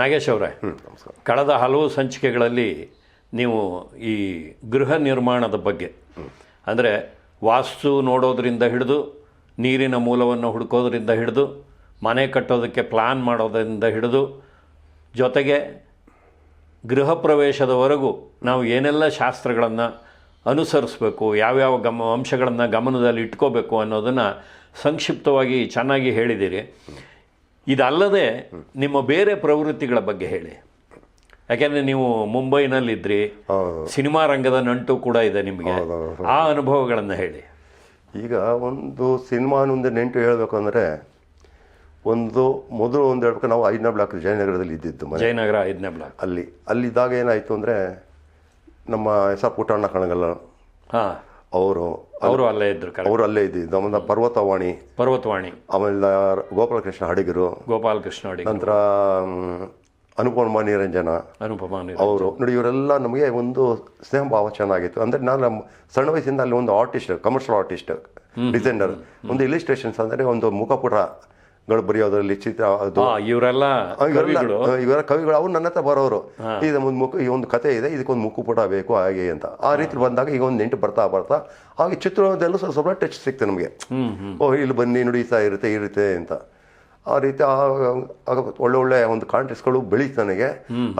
ನಾಗೇಶ್ ಅವರೇ ನಮಸ್ಕಾರ. ಕಳೆದ ಹಲವು ಸಂಚಿಕೆಗಳಲ್ಲಿ ನೀವು ಈ ಗೃಹ ನಿರ್ಮಾಣದ ಬಗ್ಗೆ ಅಂದರೆ ವಾಸ್ತು ನೋಡೋದರಿಂದ ಹಿಡಿದು ನೀರಿನ ಮೂಲವನ್ನು ಹುಡುಕೋದ್ರಿಂದ ಹಿಡಿದು ಮನೆ ಕಟ್ಟೋದಕ್ಕೆ ಪ್ಲಾನ್ ಮಾಡೋದರಿಂದ ಹಿಡಿದು ಜೊತೆಗೆ ಗೃಹ ಪ್ರವೇಶದವರೆಗೂ ನಾವು ಏನೆಲ್ಲ ಶಾಸ್ತ್ರಗಳನ್ನು ಅನುಸರಿಸಬೇಕು ಯಾವ್ಯಾವ ಗಮ ಅಂಶಗಳನ್ನು ಗಮನದಲ್ಲಿ ಇಟ್ಕೋಬೇಕು ಅನ್ನೋದನ್ನು ಸಂಕ್ಷಿಪ್ತವಾಗಿ ಚೆನ್ನಾಗಿ ಹೇಳಿದ್ದೀರಿ ಇದಲ್ಲದೆ ನಿಮ್ಮ ಬೇರೆ ಪ್ರವೃತ್ತಿಗಳ ಬಗ್ಗೆ ಹೇಳಿ. ಯಾಕೆಂದರೆ ನೀವು ಮುಂಬೈನಲ್ಲಿದ್ರಿ ಸಿನಿಮಾ ರಂಗದ ನಂಟು ಕೂಡ ಇದೆ ನಿಮಗೆ. ಆ ಅನುಭವಗಳನ್ನು ಹೇಳಿ. ಈಗ ಒಂದು ಸಿನಿಮಾ ಒಂದು ನೆಂಟು ಹೇಳಬೇಕು ಅಂದರೆ ಒಂದು ಮೊದಲು ಒಂದು ಹೇಳ್ಬೇಕು ನಾವು ಐದನೇ ಬ್ಲಾಕ್ ಜಯನಗರದಲ್ಲಿ ಇದ್ದಿದ್ದು ಜಯನಗರ ಐದನೇ ಬ್ಲಾಕ್. ಅಲ್ಲಿ ಅಲ್ಲಿದ್ದಾಗ ಏನಾಯಿತು ಅಂದರೆ ನಮ್ಮ ಎಸ್ ಆರ್ ಪುಟ್ಟಣ್ಣ ಕಣಗಲ್ಲ ಹಾಂ. ಅವರು ಅವರು ಅಲ್ಲೇ ಇದ್ರು ಅವರು ಅಲ್ಲೇ ಇದ್ದಿದ್ದು. ಆಮೇಲೆ ಪರ್ವತವಾಣಿ ಪರ್ವತವಾಣಿ. ಆಮೇಲೆ ಗೋಪಾಲಕೃಷ್ಣ ಹಡಗಿರು. ಗೋಪಾಲಕೃಷ್ಣ ಅಡಿ ನಂತರ ಅನುಪಮ ನಿರಂಜನ ಅನುಪಮ. ಅವರು ನೋಡಿ ಇವರೆಲ್ಲ ನಮಗೆ ಒಂದು ಸ್ನೇಹ ಭಾವ ಚೆನ್ನಾಗಿತ್ತು. ಅಂದರೆ ನಾನು ಸಣ್ಣ ವಯಸ್ಸಿಂದ ಅಲ್ಲಿ ಒಂದು ಆರ್ಟಿಸ್ಟ್ ಕಮರ್ಷಿಯಲ್ ಆರ್ಟಿಸ್ಟ್ ಡಿಸೈನರ್ ಒಂದು ಇಲಿಸ್ಟ್ರೇಷನ್ಸ್ ಅಂದರೆ ಒಂದು ಮುಖಪುಟಗಳು ಬರೆಯೋದ್ರಲ್ಲಿ ಚಿತ್ರ ಅದು. ಇವರೆಲ್ಲ ಇವರ ಕವಿಗಳು. ಅವ್ರು ನನ್ನ ಹತ್ರ ಬರೋರು. ಇದು ಒಂದು ಮುಖ ಈ ಒಂದು ಕತೆ ಇದೆ ಇದಕ್ಕೊಂದು ಮುಖಪುಟ ಬೇಕು ಹಾಗೆ ಅಂತ. ಆ ರೀತಿ ಬಂದಾಗ ಈಗ ಒಂದು ನೆಂಟು ಬರ್ತಾ ಬರ್ತಾ ಹಾಗೆ ಚಿತ್ರದಲ್ಲೂ ಸ್ವಲ್ಪ ಸ್ವಲ್ಪ ಟಚ್ ಸಿಕ್ತೆ ನಮಗೆ. ಓ ಇಲ್ಲಿ ಬನ್ನಿ ನುಡಿತಾ ಇರುತ್ತೆ ಇರುತ್ತೆ ಅಂತ. ಆ ರೀತಿ ಒಳ್ಳೆ ಒಳ್ಳೆ ಒಂದು ಕಾಂಟೆಸ್ಟ್ಗಳು ಬೆಳೀತು ನನಗೆ.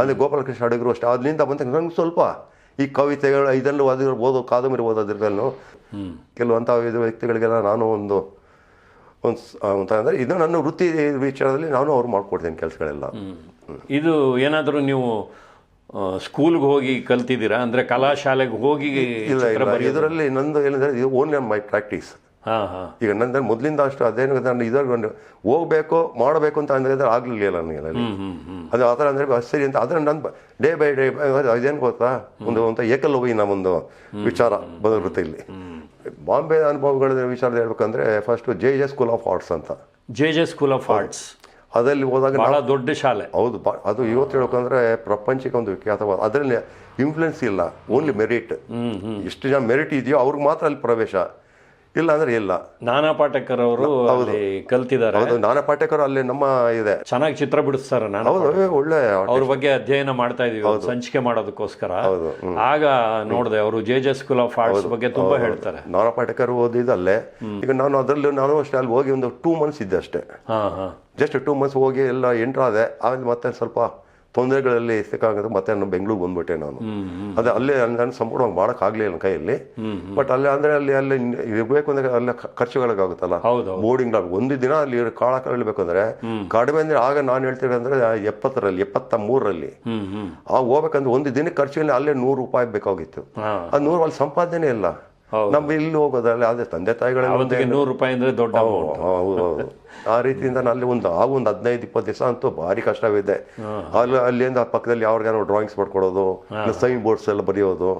ಅಲ್ಲಿ ಗೋಪಾಲಕೃಷ್ಣ ಅಡಗರು ಅಷ್ಟೇ. ಅದರಿಂದ ಬಂದ ನಂಗೆ ಸ್ವಲ್ಪ ಈ ಕವಿತೆಗಳು ಇದನ್ನು ಓದಿರೋ ಓದೋ ಕಾದಂಬರಿ ಓದೋದ್ರಲ್ಲೂ. ಕೆಲವಂಥ ವ್ಯಕ್ತಿಗಳಿಗೆಲ್ಲ ನಾನು ಒಂದು ಒಂದು ಅಂತಂದರೆ ಅಂತ ಇದು ನನ್ನ ವೃತ್ತಿ ವಿಚಾರದಲ್ಲಿ ನಾನು ಅವ್ರು ಮಾಡ್ಕೊಡ್ತೀನಿ ಕೆಲಸಗಳೆಲ್ಲ. ಇದು ಏನಾದರೂ ನೀವು ಸ್ಕೂಲ್ಗೆ ಹೋಗಿ ಕಲ್ತಿದ್ದೀರಾ? ಅಂದ್ರೆ ಕಲಾಶಾಲೆಗೆ ಹೋಗಿ ಇಲ್ಲ ಇಲ್ಲ. ಇದರಲ್ಲಿ ನಂದು ಏನಂದರೆ ಇದು ಓನ್ಲಿ ಮೈ ಪ್ರಾಕ್ಟೀಸ್. ಹಾಂ ಹಾಂ. ಈಗ ನಂದ್ರೆ ಮೊದಲಿಂದ ಅಷ್ಟು ಅದೇನು ನಾನು ಇದ್ರಲ್ಲಿ ಹೋಗಬೇಕು ಮಾಡಬೇಕು ಅಂತ ಅಂದ್ರೆ ಆಗಲಿಲ್ಲ ನನಗೆ. ಅದು ಆ ಥರ ಅಂದರೆ ಸರಿ ಅಂತ. ಆದರೆ ನಾನು ಡೇ ಬೈ ಡೇ ಅದೇನು ಗೊತ್ತಾ? ಒಂದು ಒಂದು ಹೋಗಿ ಒಂದು ವಿಚಾರ ಬರುತ್ತೆ ಇಲ್ಲಿ ಬಾಂಬೆ ಅನುಭವಗಳ ವಿಚಾರದ ಹೇಳ್ಬೇಕಂದ್ರೆ first J J school of arts ಅಂತ. J J school of arts ಅದರಲ್ಲಿ ಹೋದಾಗ ಬಹಳ ದೊಡ್ಡ ಶಾಲೆ. ಹೌದು ಅದು ಇವತ್ತು ಹೇಳ್ಬೇಕಂದ್ರೆ ಪ್ರಪಂಚಕ್ಕೆ ಒಂದು ವಿಖ್ಯಾತವಾದ ಅದರಲ್ಲಿ ಇನ್ಫ್ಲುಯೆನ್ಸ್ ಇಲ್ಲ ಓನ್ಲಿ ಮೆರಿಟ್ ಎಷ್ಟು ಜನ ಮೆರಿಟ್ ಇದೆಯೋ ಅವ್ರಿಗೆ ಮಾತ್ರ ಅಲ್ಲಿ ಪ್ರವೇಶ. ಇಲ್ಲ ಅಂದ್ರೆ ಇಲ್ಲ. ನಾನಾ ಪಾಟೇಕರ್ ಅವರು ಅಲ್ಲಿ ಕಲ್ತಿದ್ದಾರೆ. ಹೌದು ನಾನಾ ಪಾಟೇಕರ್ ಅಲ್ಲಿ ನಮ್ಮ ಇದೆ. ಚೆನ್ನಾಗಿ ಚಿತ್ರ ಬಿಡಿಸ್ತಾರೆ ನಾನು ಹೌದು ಒಳ್ಳೆ ಅವ್ರ ಬಗ್ಗೆ ಅಧ್ಯಯನ ಮಾಡ್ತಾ ಇದೀವಿ ಸಂಚಿಕೆ ಮಾಡೋದಕ್ಕೋಸ್ಕರ. ಆಗ ನೋಡಿದೆ ಅವರು J J school of arts ಬಗ್ಗೆ ತುಂಬಾ ಹೇಳ್ತಾರೆ. ನಾನಾ ಪಾಟೇಕರ್ ಓದಿದಲ್ಲೇ ಈಗ ನಾನು ಅದರಲ್ಲಿ ನಾನು ಅಷ್ಟೇ ಅಲ್ಲಿ ಹೋಗಿ ಒಂದು ಟೂ ಮಂತ್ಸ್ ಇದ್ದೆ ಅಷ್ಟೇ. ಹಾ ಹಾ. ಜಸ್ಟ್ ಟೂ ಮಂತ್ಸ್ ಹೋಗಿ ಎಲ್ಲ ಎಂಟ್ರ್ ಆದೆ. ಆಮೇಲೆ ಮತ್ತೆ ಸ್ವಲ್ಪ ತೊಂದರೆಗಳಲ್ಲಿ ಸಿಕ್ಕಾಗುತ್ತೆ ಮತ್ತೆ ನಾನು ಬೆಂಗಳೂರಿಗೆ ಬಂದ್ಬಿಟ್ಟೆ ನಾನು. ಅದೇ ಅಲ್ಲೇ ನಾನು ಸಂಪೂರ್ಣವಾಗಿ ಮಾಡೋಕ್ಕಾಗಲಿಲ್ಲ ನನ್ನ ಕೈಯಲ್ಲಿ. ಬಟ್ ಅಲ್ಲೇ ಅಂದರೆ ಅಲ್ಲಿ ಅಲ್ಲಿ ಇರಬೇಕು ಅಂದ್ರೆ ಅಲ್ಲೇ ಖರ್ಚುಗಳಾಗುತ್ತಲ್ಲ ಹೌದು ಬೋರ್ಡಿಂಗ್ ಒಂದು ದಿನ ಅಲ್ಲಿ ಕಾಳ ಕಳಬೇಕು ಅಂದ್ರೆ ಕಡಿಮೆ ಅಂದ್ರೆ ಆಗ ನಾನು ಹೇಳ್ತೀನಿ ಅಂದ್ರೆ ಎಪ್ಪತ್ತರಲ್ಲಿ ಎಪ್ಪತ್ತ ಮೂರರಲ್ಲಿ ಆ ಹೋಗ್ಬೇಕಂದ್ರೆ ಒಂದು ದಿನ ಖರ್ಚಿನಲ್ಲಿ ಅಲ್ಲೇ ನೂರು ರೂಪಾಯಿ ಬೇಕಾಗಿತ್ತು. ಆ ಅದು ನೂರು ಅಲ್ಲಿ ಸಂಪಾದನೆ ಇಲ್ಲ. ನಮ್ಮ ಇಲ್ಲಿ ಹೋಗೋದ್ರಲ್ಲಿ ಅದೇ ತಂದೆ ತಾಯಿಗಳ ನೂರು ರೂಪಾಯಿ ಅಂದ್ರೆ ದೊಡ್ಡ. ಹೌದು ಹೌದು ಆ ರೀತಿಯಿಂದ ಅಲ್ಲಿ ಒಂದು ಆ ಒಂದು ಹದಿನೈದು ಇಪ್ಪತ್ತು ದಿವಸ ಅಂತೂ ಭಾರಿ ಕಷ್ಟವಿದೆ. ಅಲ್ಲಿ ಅಲ್ಲಿಂದ ಪಕ್ಕದಲ್ಲಿ ಯಾವ್ರಿಗಾರು ಡ್ರಾಯಿಂಗ್ಸ್ ಮಾಡ್ಕೊಡೋದು ಸೈನ್ ಬೋರ್ಡ್ಸ್ ಎಲ್ಲ ಬರೆಯೋದು.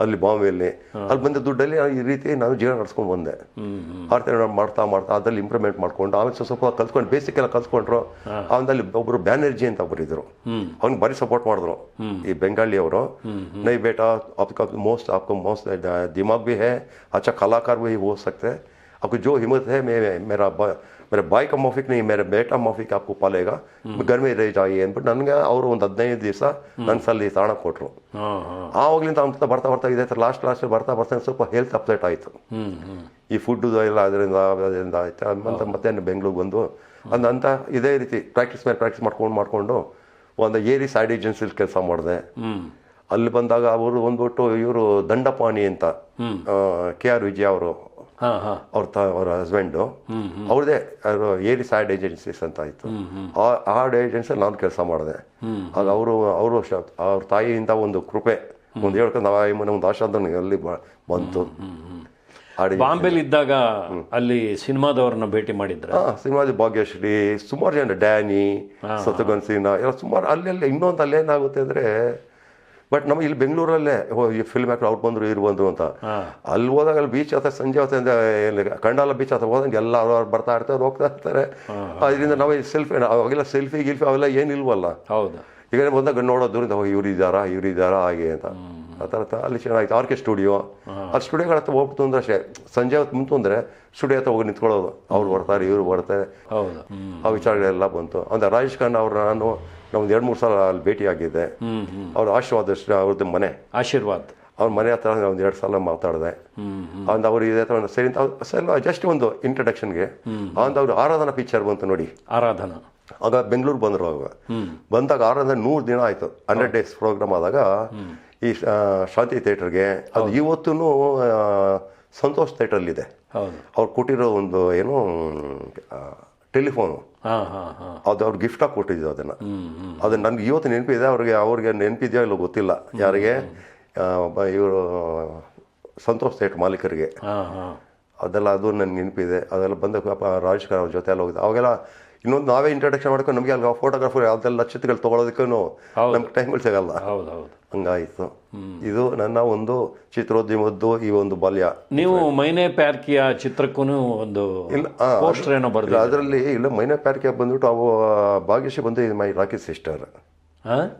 ಅಲ್ಲಿ ಬಾಂಬೆಯಲ್ಲಿ. ಅಲ್ಲಿ ಬಂದ ದುಡ್ಡಲ್ಲಿ ಈ ರೀತಿ ನಾನು ಜೀವನ ನಡ್ಸ್ಕೊಂಡು ಬಂದೆ. ಆ ಮಾಡ್ತಾ ಮಾಡ್ತಾ ಅದರಲ್ಲಿ ಇಂಪ್ರೂವ್ಮೆಂಟ್ ಮಾಡ್ಕೊಂಡು ಆಮೇಲೆ ಸ್ವಲ್ಪ ಕಲ್ತ್ಕೊಂಡು ಬೇಸಿಕ್ ಎಲ್ಲ ಕಲ್ತ್ಕೊಂಡ್ರು. ಅವನಲ್ಲಿ ಒಬ್ಬರು ಬ್ಯಾನರ್ಜಿ ಅಂತ ಬರಿದ್ರು ಅವ್ನಿಗೆ ಬಾರಿ ಸಪೋರ್ಟ್ ಮಾಡಿದ್ರು. ಈ ಬೆಂಗಾಳಿ ಅವರು. ನೈ ಬೇಟಾ ಅಪ್ಕ ಮೋಸ್ಟ್ ಅಪ್ಕ ಮೋಸ್ಟ್ ದಿಮಾಗ್ ಭೀ ಹೇ ಅಚ್ಚಾ ಕಲಾಕಾರ ಭೀ ಹೋ ಸಕ್ತೆ. ಅಪ್ಕ ಜೋ ಹಿಮ್ಮತ್ ಹೇ ಮೇ ಮೇರಾ ಮೇರೆ ಬಾಯ್ ನೀ ಮೇರೆ ಬೇಟಾ ಮೋಫಿಕ್ ಆಪ್ ಪಾಲೇಗ ಗರ್ಮಿ ರೇಜ್ ಆಗಿ ಅಂದ್ಬಿಟ್ಟು ನನಗೆ ಅವರು ಒಂದು ಹದಿನೈದು ದಿವಸ ನನ್ನ ಸಲ್ಲಿ ತಾಣ ಕೊಟ್ಟರು ಆವಾಗಲಿಂದ ಅವ್ನ ಬರ್ತಾ ಬರ್ತಾ ಇದೆ ಲಾಸ್ಟ್ ಲಾಸ್ಟ್ ಬರ್ತಾ ಬರ್ತಾ ಸ್ವಲ್ಪ ಹೆಲ್ತ್ ಅಪ್ಸೆಟ್ ಆಯಿತು ಈ ಫುಡ್ಡು ಎಲ್ಲ ಅದರಿಂದ ಅದರಿಂದ ಆಯ್ತು ಅಂತ ಮತ್ತೆ ಬೆಂಗಳೂರಿಗೆ ಬಂದು ಅಂದಂತ ಇದೇ ರೀತಿ ಪ್ರಾಕ್ಟೀಸ್ ಮೇಲೆ ಪ್ರಾಕ್ಟೀಸ್ ಮಾಡ್ಕೊಂಡು ಮಾಡ್ಕೊಂಡು ಒಂದು ಏರಿ ಸೈಡ್ ಏಜೆನ್ಸಿಲಿ ಕೆಲಸ ಮಾಡಿದೆ ಅಲ್ಲಿ ಬಂದಾಗ ಅವರು ಬಂದ್ಬಿಟ್ಟು ಇವರು ದಂಡಪಾಣಿ ಅಂತ ಕೆ ಆರ್ ವಿಜಯ ಅವರು ಅವ್ರ ತ ಅವ್ರ ಹಸ್ಬೆಂಡು ಅವ್ರದೇ ಅವರು ಏರಿ ಸೈಡ್ ಏಜೆನ್ಸೀಸ್ ಅಂತ ಆಯಿತು. ಆ ಆ ಏಜೆನ್ಸಿ ನಾನು ಕೆಲಸ ಮಾಡಿದೆ. ಆಗ ಅವರು ಅವರು ಅವ್ರ ತಾಯಿಯಿಂದ ಒಂದು ಕೃಪೆ ಒಂದು ಹೇಳ್ಕೊಂಡು ನಾವು ಒಂದು ಆಶಾದ ಅಲ್ಲಿ ಬಂತು. ಆಡಿ ಬಾಂಬೆಲಿ ಇದ್ದಾಗ ಅಲ್ಲಿ ಸಿನಿಮಾದವ್ರನ್ನ ಭೇಟಿ ಮಾಡಿದ್ರ? ಸಿನಿಮಾದ ಭಾಗ್ಯಶ್ರೀ ಸುಮಾರು ಜನ ಡ್ಯಾನಿ ಸತುಗನ್ ಸಿನ್ಹಾ ಎಲ್ಲ ಸುಮಾರು ಅಲ್ಲಿ ಅಲ್ಲಿ ಇನ್ನೊಂದು ಅಲ್ಲೇನಾಗುತ್ತೆ ಅಂದ್ರೆ ಬಟ್ ನಮಗೆ ಇಲ್ಲಿ ಬೆಂಗಳೂರಲ್ಲೇ ಈ ಫಿಲ್ಮ್ ಆ್ಯಕ್ಟರ್ ಅವ್ರು ಬಂದ್ರು ಇವ್ರು ಬಂದರು ಅಂತ. ಅಲ್ಲಿ ಹೋದಾಗ ಅಲ್ಲಿ ಬೀಚ್ ಅಥವಾ ಸಂಜೆ ಹೊತ್ತಿಂದ ಕಂಡಾಲ ಬೀಚ್ ಅಥವಾ ಹೋದಂಗೆ ಎಲ್ಲ ಅವ್ರು ಬರ್ತಾ ಇರ್ತಾರೆ ಹೋಗ್ತಾ ಇರ್ತಾರೆ. ಅದರಿಂದ ನಾವು ಸೆಲ್ಫಿ ಅವಾಗೆಲ್ಲ ಸೆಲ್ಫಿ ಗಿಲ್ಫಿ ಅವೆಲ್ಲ ಏನಿಲ್ವಲ್ಲ. ಹೌದು. ಈಗ ಬಂದಾಗ ನೋಡೋ ಹೋಗಿ ಇವ್ರು ಇದ್ದಾರಾ ಇವ್ರು ಇದ್ದಾರಾ ಹಾಗೆ ಅಂತ. ಆ ಥರ ಅಲ್ಲಿ ಚೆನ್ನಾಗಿತ್ತು ಆರ್ಕೆ ಸ್ಟುಡಿಯೋ ಆ ಸ್ಟುಡಿಯೋಗಳ ಹತ್ರ ಹೋಗ್ತು ಅಂದ್ರೆ ಅಷ್ಟೇ ಸಂಜೆ ಹೊತ್ತು ಮುಂತು ಅಂದರೆ ಸ್ಟುಡಿಯೋ ಹತ್ರ ಹೋಗಿ ನಿಂತ್ಕೊಳ್ಳೋದು. ಅವ್ರು ಬರ್ತಾರೆ ಇವ್ರು ಬರ್ತಾರೆ. ಹೌದು. ಆ ವಿಚಾರಗಳೆಲ್ಲ ಬಂತು. ಅಂದರೆ ರಾಜೇಶ್ ಖಾನ್ ಅವ್ರು ನಾನು ನಮ್ದು ಎರಡು ಮೂರು ಸಲ ಅಲ್ಲಿ ಭೇಟಿಯಾಗಿದ್ದೆ ಆಗಿದೆ ಅವ್ರ ಆಶೀರ್ವಾದ ಅವ್ರದ್ದು ಮನೆ. ಆಶೀರ್ವಾದ್. ಅವ್ರ ಮನೆ ಹತ್ರ ಒಂದು ಎರಡು ಸಲ ಮಾತಾಡಿದೆ. ಅಂದ ಅವ್ರು ಇದೇ ಥರ ಸರಿ ಜಸ್ಟ್ ಒಂದು ಇಂಟ್ರಡಕ್ಷನ್ಗೆ ಅಂದ ಅವ್ರು ಆರಾಧನಾ ಪಿಕ್ಚರ್ ಬಂತು ನೋಡಿ. ಆರಾಧನಾ. ಆಗ ಬೆಂಗಳೂರು ಬಂದರು ಅವಾಗ. ಬಂದಾಗ ಆರಾಧನೆ ನೂರು ದಿನ ಆಯಿತು. ಹಂಡ್ರೆಡ್ ಡೇಸ್ ಪ್ರೋಗ್ರಾಮ್ ಆದಾಗ ಈ ಶಾಂತಿ ಥಿಯೇಟರ್ಗೆ ಅದು ಇವತ್ತೂ ಸಂತೋಷ್ ಥಿಯೇಟ್ರಲ್ಲಿದೆ ಹೌದು. ಅವ್ರು ಕೊಟ್ಟಿರೋ ಒಂದು ಏನು ಟೆಲಿಫೋನು. ಅದು ಅವ್ರು ಗಿಫ್ಟಾಗಿ ಕೊಟ್ಟಿದ್ದು ಅದನ್ನು. ಅದು ನನಗೆ ಇವತ್ತು ನೆನಪಿದೆ ಅವ್ರಿಗೆ ಅವ್ರಿಗೆ ನೆನಪಿದೆಯೋ ಇಲ್ಲೋ ಗೊತ್ತಿಲ್ಲ. ಯಾರಿಗೆ? ಇವರು ಸಂತೋಷ್ ಸೇಟ್ ಮಾಲೀಕರಿಗೆ. ಅದೆಲ್ಲ ಅದು ನನಗೆ ನೆನಪಿದೆ. ಅದೆಲ್ಲ ಬಂದ ಅವ್ರ ಜೊತೆ ಎಲ್ಲ ಹೋಗಿದ್ದೆ. ಅವಾಗೆಲ್ಲ ಇನ್ನೊಂದು ನಾವೇ ಇಂಟ್ರಡಕ್ಷನ್ ಮಾಡ್ಕೊಂಡು ನಮಗೆ ಅಲ್ಲಿ ಫೋಟೋಗ್ರಾಫರ್ ಯಾವ್ದೆಲ್ಲ ಚಿತ್ರಗಳು ತೊಗೊಳೋದಕ್ಕೂ ನಮ್ಗೆ ಟೈಮ್ಗಳು ಸಿಗಲ್ಲ. ಹೌದು ಹೌದು. ಹಂಗಾಯಿತು. ಇದು ನನ್ನ ಒಂದು ಚಿತ್ರೋದ್ಯಮದ್ದು ಈ ಒಂದು ಬಾಲ್ಯ. ನೀವು ಮೈನೆ ಪ್ಯಾರ್ಕಿಯ ಚಿತ್ರಕ್ಕೂ ಒಂದು ಇಲ್ಲ ಪೋಸ್ಟರ್ ಏನೋ ಬರ್ತದೆ ಅದರಲ್ಲಿ ಇಲ್ಲ ಮೈನ ಪ್ಯಾರ್ಕಿಯ ಬಂದ್ಬಿಟ್ಟು ಅವು ಭಾಗ್ಯಶ್ರೀ ಬಂದು ಇದು my rakhi sister.